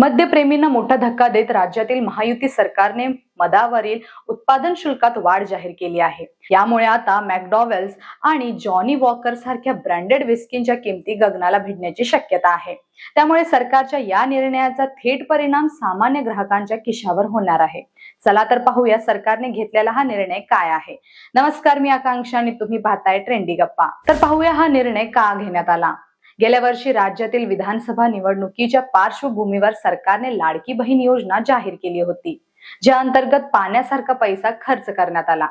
मद्यप्रेमींना मोठा धक्का देत राज्यातील महायुती सरकारने मदावरील उत्पादन शुल्कात वाढ जाहीर केली आहे. यामुळे आता मॅकडॉवेल्स आणि जॉनी वॉकर सारख्या ब्रँडेड विस्कींच्या किमती गगनाला भिडण्याची शक्यता आहे. त्यामुळे सरकारच्या या निर्णयाचा थेट परिणाम सामान्य ग्राहकांच्या खिशावर होणार आहे. चला तर पाहूया सरकारने घेतलेला हा निर्णय काय आहे. नमस्कार मी आकांक्षा आणि तुम्ही पाहताय ट्रेंडी गप्पा. तर पाहूया हा निर्णय का घेण्यात आला? गेल्या वर्षी राज्यातील विधानसभा निवडणुकीच्या पार्श्वभूमीवर सरकारने लाडकी बहीण योजना जाहीर केली होती ज्या अंतर्गत पाण्यासारखा पैसा खर्च करण्यात आला.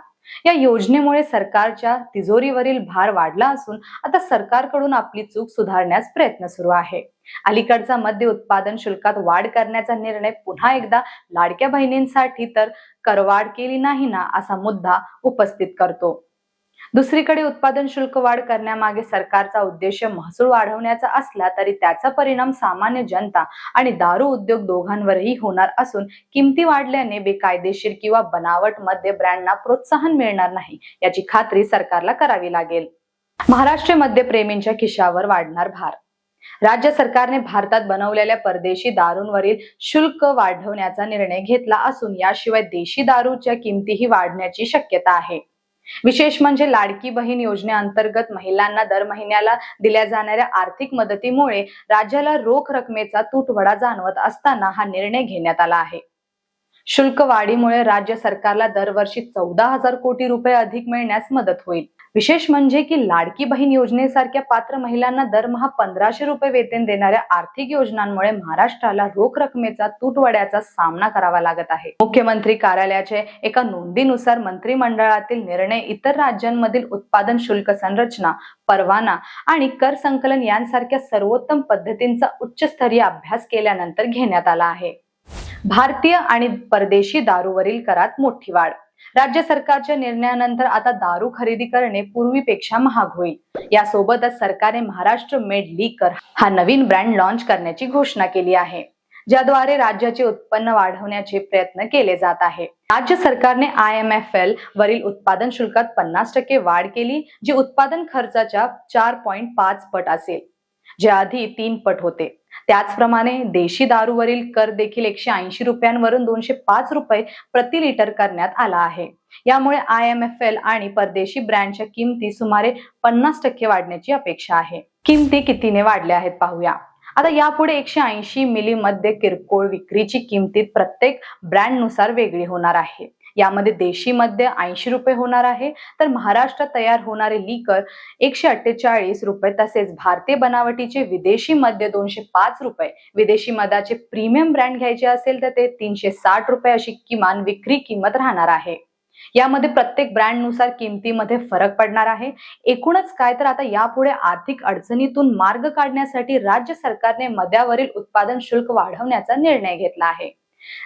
या योजनेमुळे सरकारच्या तिजोरीवरील भार वाढला असून आता सरकारकडून आपली चूक सुधारण्यास प्रयत्न सुरू आहे. अलीकडचा मद्य उत्पादन शुल्कात वाढ करण्याचा निर्णय पुन्हा एकदा लाडक्या बहिणींसाठी तर करवाढ केली नाही ना असा मुद्दा उपस्थित करतो. दुसरीकडे उत्पादन शुल्क वाढ करण्यामागे सरकारचा उद्देश महसूल वाढवण्याचा असला तरी त्याचा परिणाम सामान्य जनता आणि दारू उद्योग दोघांवरही होणार असून किमती वाढल्याने बेकायदेशीर किंवा बनावट मद्य ब्रँडना प्रोत्साहन मिळणार नाही याची खात्री सरकारला करावी लागेल. महाराष्ट्र मद्यप्रेमींच्या खिशावर वाढणार भार. राज्य सरकारने भारतात बनवलेल्या परदेशी दारूंवरील शुल्क वाढवण्याचा निर्णय घेतला असून याशिवाय देशी दारूच्या किमतीही वाढण्याची शक्यता आहे. विशेष म्हणजे लाडकी बहीण योजनेअंतर्गत महिलांना दर महिन्याला दिल्या जाणाऱ्या आर्थिक मदतीमुळे राज्याला रोख रकमेचा तुटवडा जाणवत असताना हा निर्णय घेण्यात आला आहे. शुल्क वाढीमुळे राज्य सरकारला दरवर्षी चौदा हजार कोटी रुपये अधिक मिळण्यास मदत होईल. विशेष म्हणजे की लाडकी बहीण योजनेसारख्या पात्र महिलांना दरमहा पंधराशे रुपये वेतन देणाऱ्या आर्थिक योजनांमुळे महाराष्ट्राला रोख रकमेचा तुटवड्याचा सामना करावा लागत आहे. मुख्यमंत्री कार्यालयाचे एका नोंदीनुसार मंत्रिमंडळातील निर्णय इतर राज्यांमधील उत्पादन शुल्क संरचना परवाना आणि कर संकलन यांसारख्या सर्वोत्तम पद्धतींचा उच्चस्तरीय अभ्यास केल्यानंतर घेण्यात आला आहे. भारतीय आणि परदेशी दारूवरील करात मोठी वाढ राज्य सरकारच्या निर्णयानंतर आता दारू खरेदी करणे पूर्वीपेक्षा महाग होईल. यासोबतच सरकारने महाराष्ट्र मेड लिकर हा नवीन ब्रँड लॉन्च करण्याची घोषणा केली आहे ज्याद्वारे राज्याचे उत्पन्न वाढवण्याचे प्रयत्न केले जात आहे. राज्य सरकारने आय एम एफ एल वरील उत्पादन शुल्कात पन्नास टक्के वाढ केली जी उत्पादन खर्चाच्या चार पॉईंट पाच पट असेल जे आधी तीन पट होते. त्याचप्रमाणे देशी दारूवरील कर देखील एकशे ऐंशी रुपयांवरून दोनशे पाच रुपये प्रति लिटर करण्यात आला आहे. यामुळे आय एम एफ एल आणि परदेशी ब्रँडच्या किमती सुमारे पन्नास टक्के वाढण्याची अपेक्षा आहे. किमती कितीने वाढल्या आहेत पाहूया. आता यापुढे एकशे ऐंशी मिली मध्ये किरकोळ विक्रीची किमती प्रत्येक ब्रँडनुसार वेगळी होणार आहे. यामध्ये देशी मद्य ऐंशी रुपये होणार आहे. तर महाराष्ट्रात तयार होणारे लिकर एकशे अठ्ठेचाळीस रुपये तसेच भारतीय बनावटीचे विदेशी मद्य दोनशे पाच रुपये. विदेशी मदाचे प्रीमियम ब्रँड घ्यायचे असेल तर ते तीनशे साठ रुपये अशी किमान विक्री किंमत राहणार आहे. यामध्ये प्रत्येक ब्रँडनुसार किमतीमध्ये फरक पडणार आहे. एकूणच काय तर आता यापुढे आर्थिक अडचणीतून मार्ग काढण्यासाठी राज्य सरकारने मद्यावरील उत्पादन शुल्क वाढवण्याचा निर्णय घेतला आहे.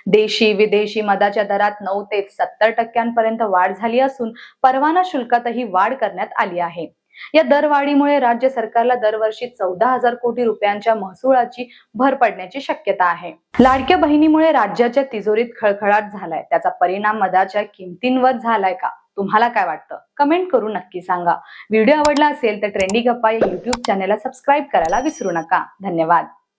देशी विदेशी मदाच्या दरात नऊ ते सत्तर टक्क्यांपर्यंत वाढ झाली असून परवाना शुल्कातही वाढ करण्यात आली आहे. या दरवाढीमुळे राज्य सरकारला दरवर्षी चौदा हजार कोटी रुपयांच्या महसुलाची भर पडण्याची शक्यता आहे. लाडक्या बहिणीमुळे राज्याच्या तिजोरीत खळखळाट झालाय. त्याचा परिणाम मदाच्या किमतींवर झालाय का? तुम्हाला काय वाटतं? कमेंट करून नक्की सांगा. व्हिडिओ आवडला असेल तर ट्रेंडी गप्पा या युट्यूब चॅनेलला सबस्क्राईब करायला विसरू नका. धन्यवाद.